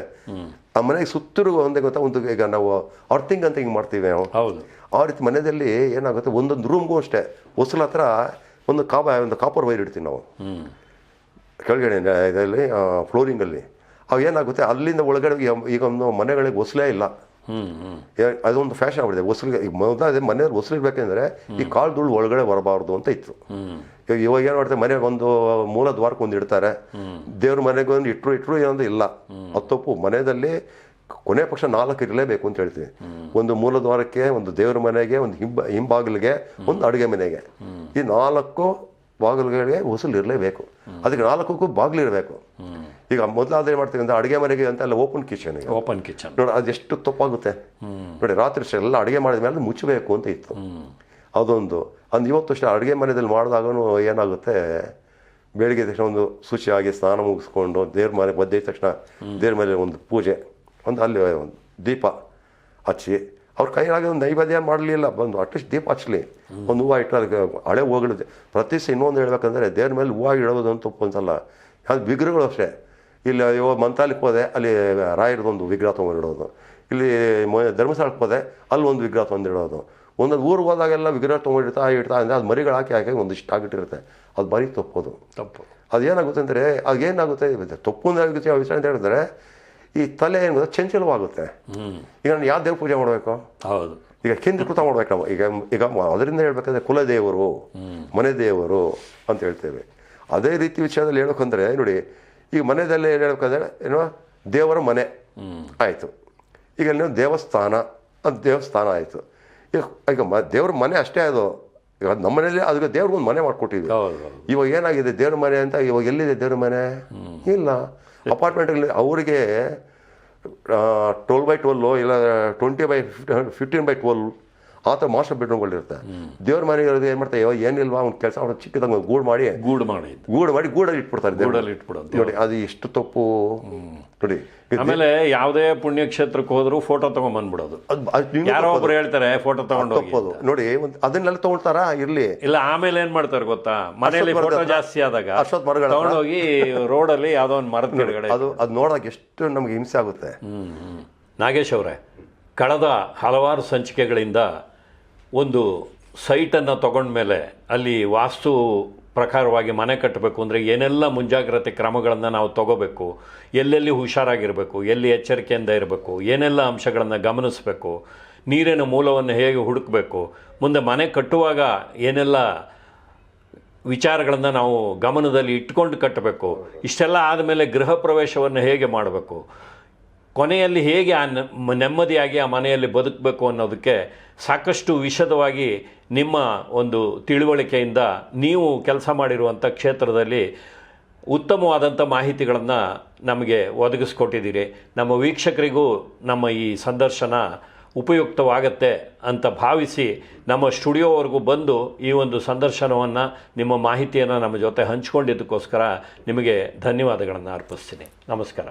ಆ ಮನೆಗೆ ಸುತ್ತಲೂ ಒಂದೇ ಗೊತ್ತಾ ಒಂದು ಈಗ ನಾವು ಅರ್ಥಿಂಗ್ ಅಂತ ಹಿಂಗೆ ಮಾಡ್ತೀವಿ ನಾವು. ಹೌದು. ಆ ರೀತಿ ಮನೆಯಲ್ಲಿ ಏನಾಗುತ್ತೆ ಒಂದೊಂದು ರೂಮ್ಗೂ ಅಷ್ಟೇ. ಹೊಸಲ ಹತ್ರ ಒಂದು ಕಾಪ ಒಂದು ಕಾಪರ್ ವೈರ್ ಇಡ್ತೀವಿ ನಾವು. ಕೆಳಗಡೆ ಇದರಲ್ಲಿ ಫ್ಲೋರಿಂಗಲ್ಲಿ ಅವು ಏನಾಗುತ್ತೆ ಅಲ್ಲಿಂದ ಒಳಗಡೆ ಈಗ- ಒಂದು ಮನೆಗಳಿಗೆ ಹೊಸಲೇ ಇಲ್ಲ. ಅದೊಂದು ಫ್ಯಾಷನ್ ಆಗ್ಬಿಡಿದೆ ಹೊಸಲಿಗೆ ಈಗ ಮೊದಲ ಮನೆಯವ್ರು ಹೊಸಲು ಇರ್ಬೇಕಂದ್ರೆ ಈ ಕಾಲು ಧೂಳು ಒಳಗಡೆ ಬರಬಾರ್ದು ಅಂತ ಇತ್ತು. ಇವಾಗ ಇವಾಗ ಏನು ಮಾಡ್ತಾರೆ? ಮನೆಗೆ ಒಂದು ಮೂಲ ದ್ವಾರಕ್ಕೆ ಒಂದು ಇಡ್ತಾರೆ. ದೇವ್ರ ಮನೆಗೆ ಒಂದು ಇಟ್ಟರು ಇಟ್ಟರು ಏನೊಂದು ಇಲ್ಲ. ಅದು ತಪ್ಪು ಮನೆಯಲ್ಲಿ ಕೊನೆ ಪಕ್ಷ ನಾಲ್ಕು ಇರಲೇಬೇಕು ಅಂತ ಹೇಳ್ತೀವಿ ಒಂದು ಮೂಲ ದ್ವಾರಕ್ಕೆ ಒಂದು ದೇವ್ರ ಮನೆಗೆ ಒಂದು ಹಿಂಬ ಹಿಂಬಾಗಿಲಿಗೆ ಒಂದು ಅಡುಗೆ ಮನೆಗೆ. ಈ ನಾಲ್ಕು ಬಾಗಿಲುಗಳಿಗೆ ಹೊಸಲು ಇರಲೇಬೇಕು. ಅದಕ್ಕೆ ನಾಲ್ಕಕ್ಕೂ ಬಾಗಿಲು ಇರಬೇಕು. ಈಗ ಮೊದಲಾದ್ರೆ ಏನು ಮಾಡ್ತೀವಿ ಅಂದ್ರೆ ಅಡುಗೆ ಮನೆಗೆ ಅಂತ ಅಲ್ಲ ಓಪನ್ ಕಿಚನ್ ಓಪನ್ ಕಿಚನ್ ನೋಡಿ ಅದೆಷ್ಟು ತಪ್ಪಾಗುತ್ತೆ. ನೋಡಿ ರಾತ್ರಿ ಎಲ್ಲ ಅಡುಗೆ ಮಾಡಿದ ಮೇಲೆ ಮುಚ್ಚಬೇಕು ಅಂತ ಇತ್ತು. ಅದೊಂದು. ಅಂದ್ರೆ ಇವತ್ತು ಅಷ್ಟೇ ಅಡುಗೆ ಮನೆಯಲ್ಲಿ ಮಾಡಿದಾಗೂ ಏನಾಗುತ್ತೆ? ಬೆಳಿಗ್ಗೆ ತಕ್ಷಣ ಒಂದು ಶುಚಿಯಾಗಿ ಸ್ನಾನ ಮುಗಿಸ್ಕೊಂಡು ದೇವ್ರ ಮನೆ ಬದ್ದ ತಕ್ಷಣ ದೇವ್ರ ಮೇಲೆ ಒಂದು ಪೂಜೆ. ಒಂದು ಅಲ್ಲಿ ಒಂದು ದೀಪ ಹಚ್ಚಿ ಅವ್ರ ಕೈಯಾಗೆ ಒಂದು ನೈವೇದ್ಯ ಮಾಡಲಿಲ್ಲ. ಬಂದು ಅಟ್ಲೀಸ್ಟ್ ದೀಪ ಹಚ್ಚಲಿ ಒಂದು ಹೂವು ಇಟ್ಟು ಅದಕ್ಕೆ ಹಳೆ ಹೂವುಗಳು ಪ್ರತಿ ಸಹ ಇನ್ನೊಂದು ಹೇಳ್ಬೇಕಂದ್ರೆ ದೇವ್ರ ಮೇಲೆ ಹೂವು ಇಡೋದು ಅಂತ ಒಂದ್ಸಲ. ಅದು ವಿಗ್ರಹಗಳು ಅಷ್ಟೇ. ಇಲ್ಲಿ ಇವಾಗ ಮಂತ್ರಾಲಯಕ್ಕೆ ಹೋದೆ ಅಲ್ಲಿ ರಾಯರದೊಂದು ವಿಗ್ರಹ ತೊಗೊಂಡಿಡೋದು. ಇಲ್ಲಿ ಮ- ಧರ್ಮಸ್ಥಳಕ್ಕೆ ಹೋದೆ ಅಲ್ಲಿ ಒಂದು ವಿಗ್ರಹ ತೊಗೊಂಡಿಡೋದು ಒಂದೊಂದು ಊರಿಗೆ ಹೋದಾಗೆಲ್ಲ ವಿಗ್ರಹ ತೊಗೊಂಡಿರ್ತಾ ಇಡ್ತಾ ಅಂದರೆ ಅದು ಮರಿಗಳು ಹಾಕಿ ಹಾಕಿ ಒಂದಿಷ್ಟು ಆಗಿಟ್ಟಿರುತ್ತೆ. ಅದು ಬರೀ ತಪ್ಪೋದು. ತಪ್ಪು. ಅದೇನಾಗುತ್ತೆ ಅಂದರೆ ಅದೇನಾಗುತ್ತೆ ಏನಾಗುತ್ತೆ ತಪ್ಪು ಅಂದರೆ ಆಗುತ್ತೆ ಆ ವಿಷಯ ಅಂತ ಹೇಳಿದ್ರೆ ಈ ತಲೆ ಏನು ಗೊತ್ತಾ ಚಂಚಲವಾಗುತ್ತೆ. ಈಗ ನಾನು ಯಾವ ದೇವ್ರ ಪೂಜೆ ಮಾಡಬೇಕು? ಹೌದು. ಈಗ ಕೇಂದ್ರೀಕೃತ ಮಾಡ್ಬೇಕು ನಾವು. ಈಗ ಈಗ ಅದರಿಂದ ಹೇಳ್ಬೇಕಂದ್ರೆ ಕುಲದೇವರು ಮನೆ ದೇವರು ಅಂತ ಹೇಳ್ತೇವೆ. ಅದೇ ರೀತಿ ವಿಷಯದಲ್ಲಿ ಹೇಳ್ಬೇಕಂದ್ರೆ ನೋಡಿ ಈಗ ಮನೆಯಲ್ಲೇ ಏನು ಹೇಳ್ಬೇಕಂದ್ರೆ ಏನೋ ದೇವರ ಮನೆ ಆಯಿತು. ಈಗ ನೀವು ದೇವಸ್ಥಾನ ಅದು ದೇವಸ್ಥಾನ ಆಯಿತು. ಈಗ ಈಗ ಮ ದೇವ್ರ ಮನೆ ಅಷ್ಟೇ ಅದು. ಈಗ ನಮ್ಮ ಮನೇಲಿ ಅದಕ್ಕೆ ದೇವ್ರಿಗೊಂದು ಮನೆ ಮಾಡಿಕೊಟ್ಟಿದ್ವಿ. ಇವಾಗ ಏನಾಗಿದೆ ದೇವ್ರ ಮನೆ ಅಂತ? ಇವಾಗ ಎಲ್ಲಿದೆ ದೇವ್ರ ಮನೆ? ಇಲ್ಲ. ಅಪಾರ್ಟ್ಮೆಂಟ್ಗಳಲ್ಲಿ ಅವರಿಗೆ ಟ್ವೆಲ್ ಬೈ ಟ್ವೆಲ್ಲು ಇಲ್ಲ twenty by fifteen by twelve ಆ ಥರ ಮಾಸ್ಟರ್ ಬೆಡ್ರೂಮ್ಗಳಿರುತ್ತೆ ದೇವ್ರ ಮನೆ ಇರೋದು ಏನು ಮಾಡ್ತಾರೆ ಏನಿಲ್ವಾ ಅವ್ನ ಕೆಲಸ ಅವ್ರ ಚಿಕ್ಕದಾಗ ಒಂದು ಗೂಡು ಮಾಡಿ ಗೂಡು ಮಾಡಿ ಗೂಡು ಮಾಡಿ ಗೂಡಲ್ಲಿ ಇಟ್ಬಿಡ್ತಾರೆ ಗೂಡಲ್ಲಿ ಇಟ್ಬಿಡೋದು. ನೋಡಿ ಅದು ಎಷ್ಟು ತಪ್ಪು. ನೋಡಿ ಆಮೇಲೆ ಯಾವುದೇ ಪುಣ್ಯಕ್ಷೇತ್ರಕ್ಕೆ ಹೋದ್ರು ಫೋಟೋ ತಗೊಂಡ್ಬಂದ್ಬಿಡೋದು ಯಾರೋ ಒಬ್ರು ಹೇಳ್ತಾರೆ ಫೋಟೋ ತಗೊಂಡು ಹೋಗ್ಬೋದು ತಪ್ಪದು. ನೋಡಿ ಒಂದು ಅದನ್ನೆಲ್ಲ ತಗೊಳ್ತಾರಾ? ಇರ್ಲಿ. ಇಲ್ಲ ಆಮೇಲೆ ಏನ್ ಮಾಡ್ತಾರೆ ಗೊತ್ತಾ? ಮನೆಯಲ್ಲಿ ಫೋಟೋ ಜಾಸ್ತಿ ಆದಾಗ ಅಶ್ವತ್ ಮರಗಳ ಹೋಗಿ ತಗೊಂಡೋಗಿ ರೋಡಲ್ಲಿ ಯಾವ್ದೋ ಒಂದು ಮರದ ಕೆಳಗಡೆ ಅದು ಅದು ನೋಡಕ್ ಎಷ್ಟು ನಮ್ಗೆ ಹಿಂಸೆ ಆಗುತ್ತೆ. ನಾಗೇಶ್ ಅವರೇ ಕಳೆದ ಹಲವಾರು ಸಂಚಿಕೆಗಳಿಂದ ಒಂದು ಸೈಟನ್ನು ತಗೊಂಡ್ಮೇಲೆ ಅಲ್ಲಿ ವಾಸ್ತು ಪ್ರಕಾರವಾಗಿ ಮನೆ ಕಟ್ಟಬೇಕು ಅಂದರೆ ಏನೆಲ್ಲ ಮುಂಜಾಗ್ರತೆ ಕ್ರಮಗಳನ್ನು ನಾವು ತಗೋಬೇಕು, ಎಲ್ಲೆಲ್ಲಿ ಹುಷಾರಾಗಿರಬೇಕು, ಎಲ್ಲಿ ಎಚ್ಚರಿಕೆಯಿಂದ ಇರಬೇಕು, ಏನೆಲ್ಲ ಅಂಶಗಳನ್ನು ಗಮನಿಸಬೇಕು, ನೀರಿನ ಮೂಲವನ್ನು ಹೇಗೆ ಹುಡುಕಬೇಕು, ಮುಂದೆ ಮನೆ ಕಟ್ಟುವಾಗ ಏನೆಲ್ಲ ವಿಚಾರಗಳನ್ನು ನಾವು ಗಮನದಲ್ಲಿ ಇಟ್ಕೊಂಡು ಕಟ್ಟಬೇಕು, ಇಷ್ಟೆಲ್ಲ ಆದಮೇಲೆ ಗೃಹ ಪ್ರವೇಶವನ್ನು ಹೇಗೆ ಮಾಡಬೇಕು, ಕೊನೆಯಲ್ಲಿ ಹೇಗೆ ಆ ನೆಮ್ಮದಿಯಾಗಿ ಆ ಮನೆಯಲ್ಲಿ ಬದುಕಬೇಕು ಅನ್ನೋದಕ್ಕೆ ಸಾಕಷ್ಟು ವಿಷದವಾಗಿ ನಿಮ್ಮ ಒಂದು ತಿಳುವಳಿಕೆಯಿಂದ ನೀವು ಕೆಲಸ ಮಾಡಿರುವಂಥ ಕ್ಷೇತ್ರದಲ್ಲಿ ಉತ್ತಮವಾದಂಥ ಮಾಹಿತಿಗಳನ್ನು ನಮಗೆ ಒದಗಿಸ್ಕೊಟ್ಟಿದ್ದೀರಿ. ನಮ್ಮ ವೀಕ್ಷಕರಿಗೂ ನಮ್ಮ ಈ ಸಂದರ್ಶನ ಉಪಯುಕ್ತವಾಗತ್ತೆ ಅಂತ ಭಾವಿಸಿ ನಮ್ಮ ಸ್ಟುಡಿಯೋವರೆಗೂ ಬಂದು ಈ ಒಂದು ಸಂದರ್ಶನವನ್ನು, ನಿಮ್ಮ ಮಾಹಿತಿಯನ್ನು ನಮ್ಮ ಜೊತೆ ಹಂಚ್ಕೊಂಡಿದ್ದಕ್ಕೋಸ್ಕರ ನಿಮಗೆ ಧನ್ಯವಾದಗಳನ್ನು ಅರ್ಪಿಸ್ತೀನಿ. ನಮಸ್ಕಾರ.